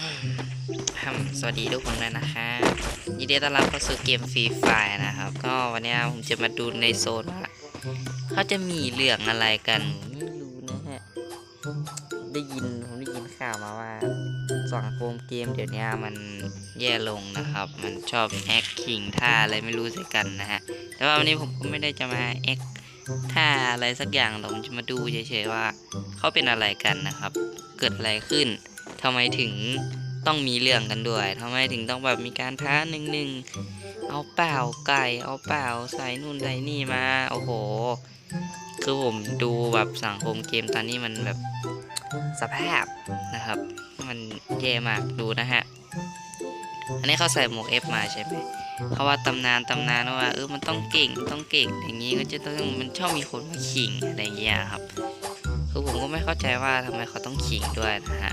ครับสวัสดีทุกคนเลยนะครับยินดีต้อนรับเข้าสู่เกมฟรีไฟนะครับ ก็วันนี้ผมจะมาดูในโซนว่าเขาจะมีเรื่องอะไรกันไม่รู้นะฮะ ได้ยินผมได้ยินข่าวมาว่าสังคมเกมเดี๋ยวนี้มันแย่ลงนะครับ มันชอบแอคคิงท่าอะไรไม่รู้ใส่กันนะฮะ แต่ว่าวันนี้ผมก็ไม่ได้จะมาแอคท่าอะไรสักอย่างหรอกผมจะมาดูเฉยๆว่าเขาเป็นอะไรกันนะครับ เกิดอะไรขึ้น ทำไมถึงต้องมีเรื่องกันด้วยทำไมถึงต้องแบบมีการท้าหนึ่งหนึ่งเอาเปล่าไก่เอาเปล่าใส่นู่นใส่นี่มา โอ้โห คือผมดูแบบสังคมเกมตอนนี้มันแบบสภาพนะครับ มันแย่มากดูนะฮะ อันนี้เขาใส่หมวกเอฟมาใช่ไหมเขาว่าตำนานตำนานว่าเออมันต้องเก่งต้องเก่งอย่างนี้ก็จะต้องมันชอบมีคนมาขิงอะไรอย่างเงี้ยครับ คือผมก็ไม่เข้าใจว่าทำไมเขาต้องขิงด้วยนะฮะ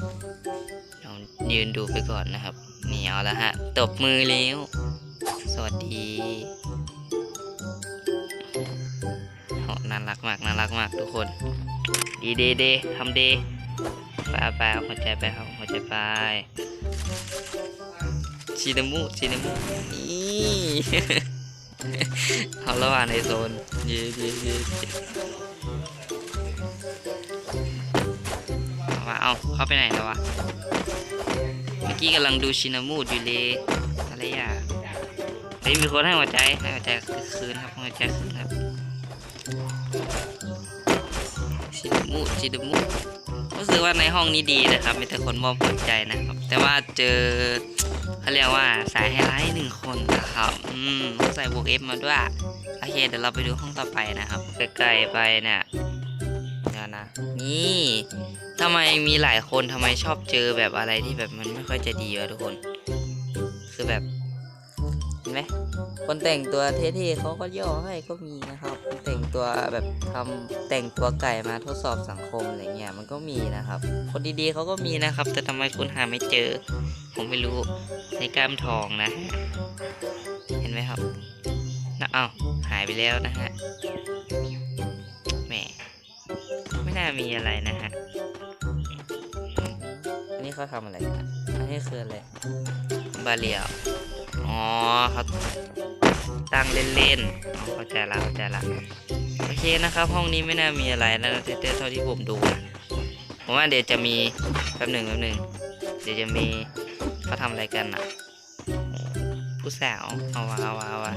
ยืนดูไปก่อนนะครับนี่เอาละฮะ ตบมือเร็วสวัสดีโหน่ารักมาก น่ารักมากทุกคน ดีเดเดทำเดไปไปเอาหัวใจไปเอาหัวใจไปชินมุชินมุนี่เอาระหว่างในโซนเย่เย่เย่เอาเอาเข้าไปไหนแล้ววะ อกี้กำลังดูชินามูดอยู่เลยอะไรอะเฮ้ยมีคนให้หัวใจให้หัวใจคืนครับให้หัวใจคืนครับชินามูดชินามูดรู้สึกว่าในห้องนี้ดีนะครับ มีแต่คนมอบหัวใจนะครับ แต่ว่าเจอเขาเรียกว่าสายไฮไลท์หนึ่งคนนะครับ อืมเขาใส่บวกเอฟมาด้วย โอเค เดี๋ยวเราไปดูห้องต่อไปนะครับ ใกล้ๆไปเนี่ย นี่ทำไมมีหลายคนทำไมชอบเจอแบบอะไรที่แบบมันไม่ค่อยจะดีวะทุกคน คือแบบเห็นไหมคนแต่งตัวเท่ๆเขาก็ย่อให้ก็มีนะครับคนแต่งตัวแบบทำแต่งตัวไก่มาทดสอบสังคมอะไรเงี้ยมันก็มีนะครับ คนดีๆเขาก็มีนะครับ แต่ทำไมคุณหาไม่เจอ ผมไม่รู้ในกล้ามทองนะ เห็นไหมครับนะอ้าหายไปแล้วนะฮะ น่ามีอะไรนะฮะ อันนี้เขาทำอะไรกันอันนี้คืออะไร บาเลียว อ๋อเขาตั้งเล่นๆอ๋อเข้าใจละเข้าใจละ โอเคนะครับ ห้องนี้ไม่น่ามีอะไรนะเต้ๆเท่าที่ผมดูนะผมว่าเดี๋ยวจะมีแป๊บหนึ่งแป๊บหนึ่งเดี๋ยวจะมีเขาทำอะไรกันอะ ผู้สาวเอาวะเอาวะเอาวะ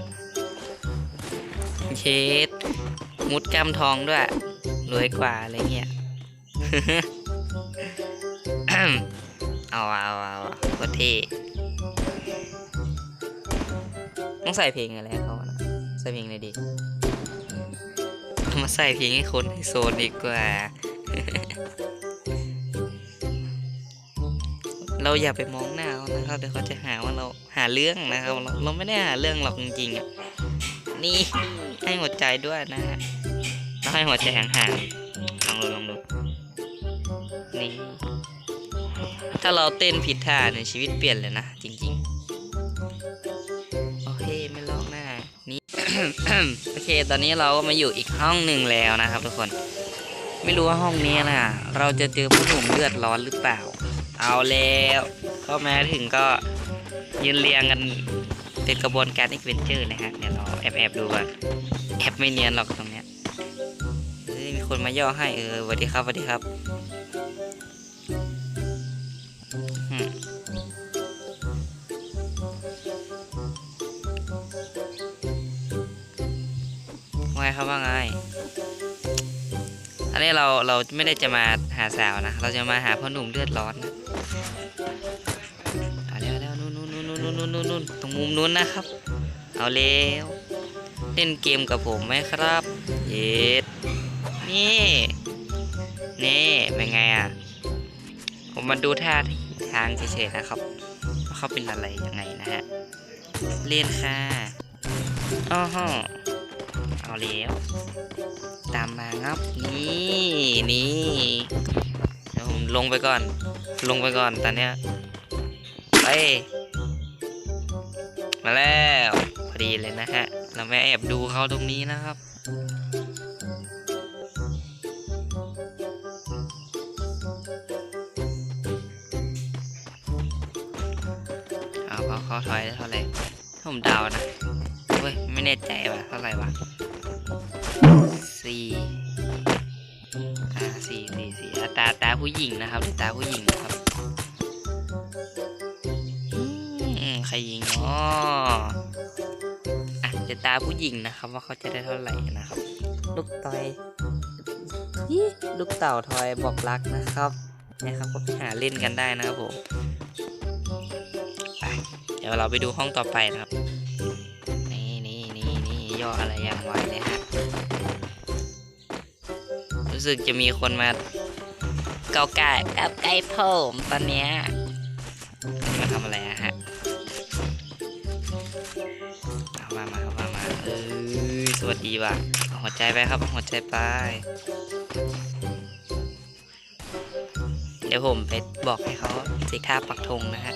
เชดมุดกำทองด้วย รวยกว่าอะไรเงี้ยเอาเอาเอาโคตรเท่ต้องใส่เพลงอะไรเขานะใส่เพลงอะไรดีมาใส่เพลงให้คนในโซนดีกว่า เราอย่าไปมองหน้าเขานะครับเดี๋ยวเขาจะหาว่าเราหาเรื่องนะครับ เราเราไม่ได้หาเรื่องหรอกจริงๆอะนี่ให้หัวใจด้วยนะฮะ แล้วให้หัวใจห่างๆลองดูลองดูนี่ ถ้าเราเต้นผิดท่าในยชีวิตเปลี่ยนเลยนะ จริง ๆ โอเค ไม่ลอกหน้านี่ โอเค ตอนนี้เราก็มาอยู่อีกห้องหนึ่งแล้วนะครับทุกคน ไม่รู้ว่าห้องนี้นะ เราจะเจอผู้หนุ่มเลือดร้อนหรือเปล่า เอาแล้วเข้ามาถึงก็ยืนเรียงกันเป็นกระบวนการ a อ v เวนเจอร์นะฮะ เดี๋ยวเราแอบแอบดูก่อนแอบไม่เนียนหรอกตรงเนี้ย คนมาย่อให้เออสวัสดีครับสวัสดีครับว่าไงครับว่าไง อันนี้เราเราไม่ได้จะมาหาสาวนะ เราจะมาหาพ่อหนุ่มเลือดร้อนนะเอาแล้วแล้วนู่นนู่นนู่นนู่นนู่นนู่นนู่นตรงมุมนู้นนะครับ เอาแล้ว เล่นเกมกับผมไหมครับ เย็ด นี่ นี่เป็นไงอะ ผมมาดูท่าทางเฉยๆนะครับว่าเขาเป็นอะไรยังไงนะฮะ เล่นค่ะอ้อฮเอาแล้วตามมาครับนี่นี่ผมลงไปก่อน ลงไปก่อนตอนเนี้ยไปมาแล้ว พอดีเลยนะฮะ เราไม่แอบดูเขาตรงนี้นะครับ เขาทอยได้เท่าไหร่ผมเดานะเว้ยไม่แน่ใจว่าเท่าไหร่วะสี่อ่าสี่สี่สี่อะตาตาผู้หญิงนะครับเดี๋ยวตาผู้หญิงนะครับอืมใครยิงอ๋ออะเดี๋ยวตาผู้หญิงนะครับ ว่าเขาจะได้เท่าไหร่นะครับ ลูกต่อยยี่ลูกเต่าทอยบอกรักนะครับนะครับก็ไปหาเล่นกันได้นะครับผมไป เดี๋ยวเราไปดูห้องต่อไปนะครับ นี่นี่นี่นี่ย่ออะไรอย่างไวเลยฮะรู้สึกจะมีคนมาเกาไก่กับไก่ผมตอนเนี้ยมาทำอะไรอะฮะเอามามามามาเออสวัสดีว่ะหัวใจไปครับหัวใจไปเดี๋ยวผมไปบอกให้เขาสกท่าปักธงนะฮะ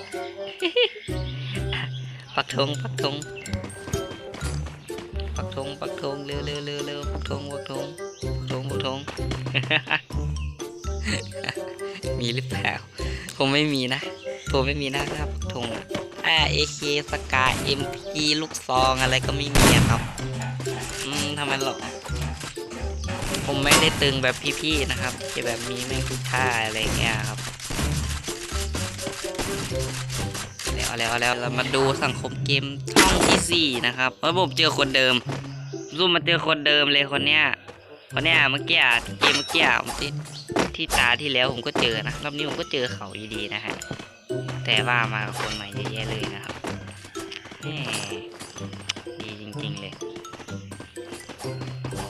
ปักธงปักธงปักธงปักธงเร็วเร็วเร็วเร็วปักธงปักธงปักธงปักธงมีหรือเปล่าผมไม่มีนะผมไม่มีนะครับปักธงอะอ่าเอเคสกาเอ็มพีลูกซองอะไรก็ไม่มีครับอืมทำไมหรอกผมไม่ได้ตึงแบบพี่ๆนะครับจะแบบมีแม่งทุกท่าอะไรเงี้ยครับ แล้วแล้วแล้วเรามาดูสังคมเกมช่องที่สี่นะครับเมื่อผมเจอคนเดิมรูมมาเจอคนเดิมเลยคนเนี้ยคนเนี้ยเมื่อกี้เกมเมื่อกี้ที่ที่ตาที่แล้วผมก็เจอนะรอบนี้ผมก็เจอเขาอยู่ดีนะฮะแต่ว่ามากับคนใหม่เยอะแยะเลยนะครับดีจริงๆเลยโอ้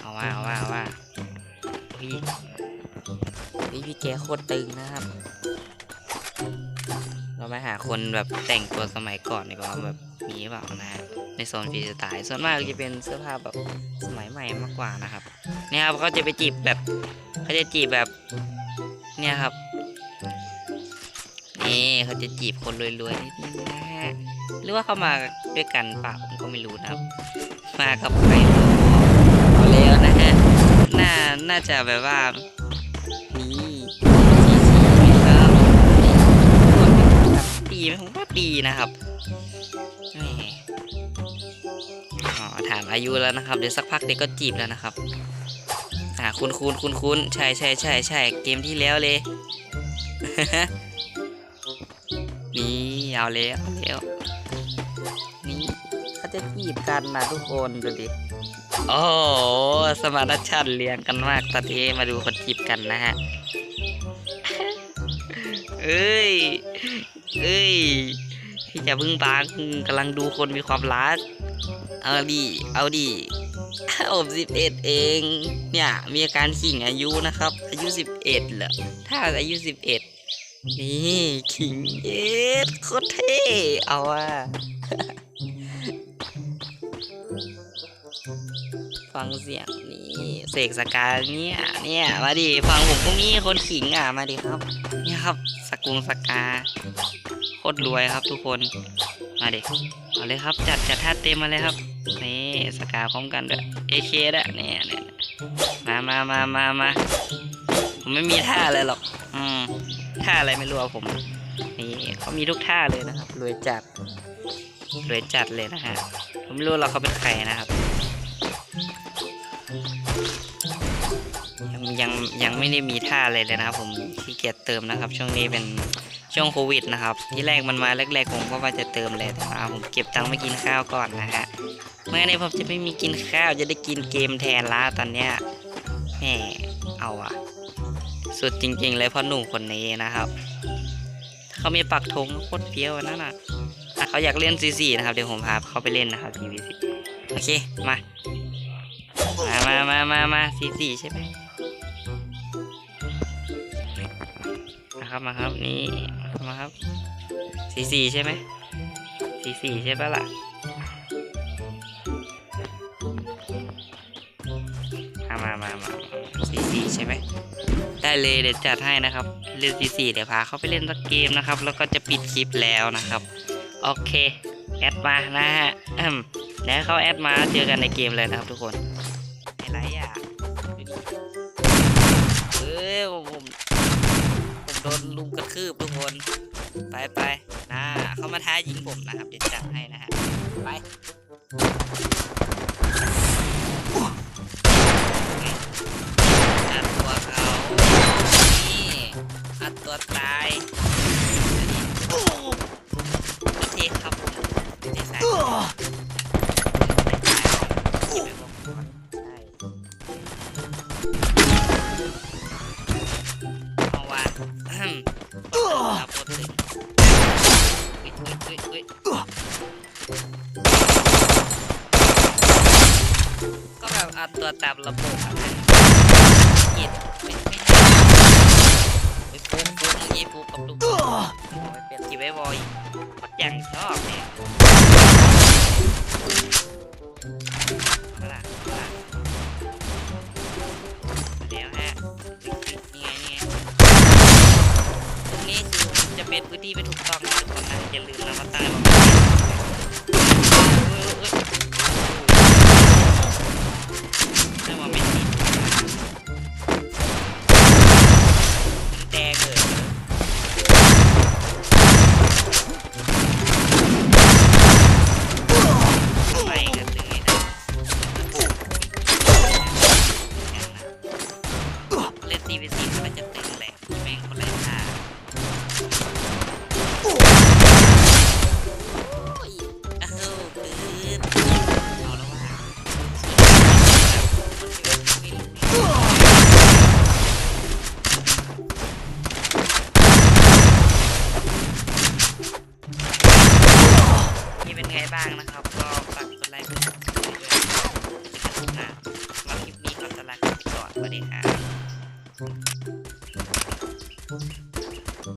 เอาว่าเอาว่าเอาว่าพี่พี่แกโคตรตึงนะครับ เราไปหาคนแบบแต่งตัวสมัยก่อนดีกว่าแบบมีเปล่านะในโซนฟรีสไตล์ส่วนมากจะเป็นเสื้อผ้าแบบสมัยใหม่มากกว่านะครับ เนี่ยครับเขาจะไปจีบแบบเขาจะจีบแบบ เนี่ยครับนี่เขาจะจีบคนรวยๆนิดนึงนะฮะหรือว่าเขามาด้วยกันเปล่าผมก็ไม่รู้นะครับ มากับใครเอาแล้วนะฮะน่าน่าจะแบบว่านี่ อ๋อถามอายุแล้วนะครับเดี๋ยวสักพักเด็กก็จีบแล้วนะครับอ่าคุณคุณคุณคุณใช่ใช่ใช่ใช่เกมที่แล้วเลย นี่เอาแล้วเอาแล้วนี่เขาจะจีบกันนะทุกคนดูดิโอ้โหสมานฉันท์เรียงกันมากตอนนี้มาดูคนจีบกันนะฮะเอ้ยเอ้ยพี่จะพึ่งบางกำลังดูคนมีความรัก เอาดิเอาดิผมสิบเอ็ดเอง เนี่ย มีอาการขิงอายุนะครับ อายุสิบเอ็ดเหรอ ถ้าอายุสิบเอ็ดนี่ขิงเอ็ดโคตรเท่เอาว่าฟังเสียงนี่เสกสกาเนี่ยเนี่ยมาดิฟังผมก็มีคนขิงอะมาดิครับ เนี่ยครับสกุงสกาโคตรรวยครับทุกคนมาดิ เอาเลยครับจัดจัดท่าเต็มมาเลยครับนี่สกาพร้อมกันด้วยเอเคด้วยเนี่ยเนี่ยมามามามามาผมไม่มีท่าอะไรหรอกอืมท่าอะไรไม่รู้อะผมนี่เขามีทุกท่าเลยนะครับรวยจัดรวยจัดเลยนะฮะผมไม่รู้เราเขาเป็นใครนะครับ ยังยังยังไม่ได้มีท่าอะไรเลยนะครับผมขี้เกียจเติมนะครับ ช่วงนี้เป็น ช่วงโควิดนะครับ ที่แรกมันมาแรกๆผมก็ว่าจะเติมเลยแต่ว่าผมเก็บตังค์ไม่กินข้าวก่อนนะฮะเมื่อนี้ผมจะไม่มีกินข้าวจะได้กินเกมแทนละตอนเนี้ยแหมเอาอะสุดจริง ๆ เลยเพ่อหนุ่มคนนี้นะครับ เขามีปักธงโคตรเฟี้ยวนั่นน่ะอะเขาอยากเล่นซีซีนะครับเดี๋ยวผมพาเขาไปเล่นนะครับทีวีซีโอเคมามามามามามาซีซีใช่ไหมนะครับมาครับนี่ มาครับซีซีใช่ไหมซีซีใช่ปะล่ะอะมามามาซีซีใช่ไหมได้เลยเดี๋ยวจัดให้นะครับ เล่นซีซีเดี๋ยวพาเขาไปเล่นสักเกมนะครับ แล้วก็จะปิดคลิปแล้วนะครับ โอเค แอดมานะฮะแล้วเขาแอดมาเจอกันในเกมเลยนะครับทุกคนอะไรอะเอ้ย โดนลุมกระทืบทุกคนไปไปนะเขามาท้ายิงผมนะครับเดี๋ยวจัดให้นะฮะไป รับนเฮ้ยก็แบบอัดตัวตามระบบอะกินไม่ไม่ไปฟุกฟุกเมื่อกี้ฟุกกับลูกเอาไปเปลี่ยนจีไว้บอยก็ยังชอบเนี่ย ที่ไปถูกต้องนะทุกคนนะอย่าลืมนะมาใตั้งระ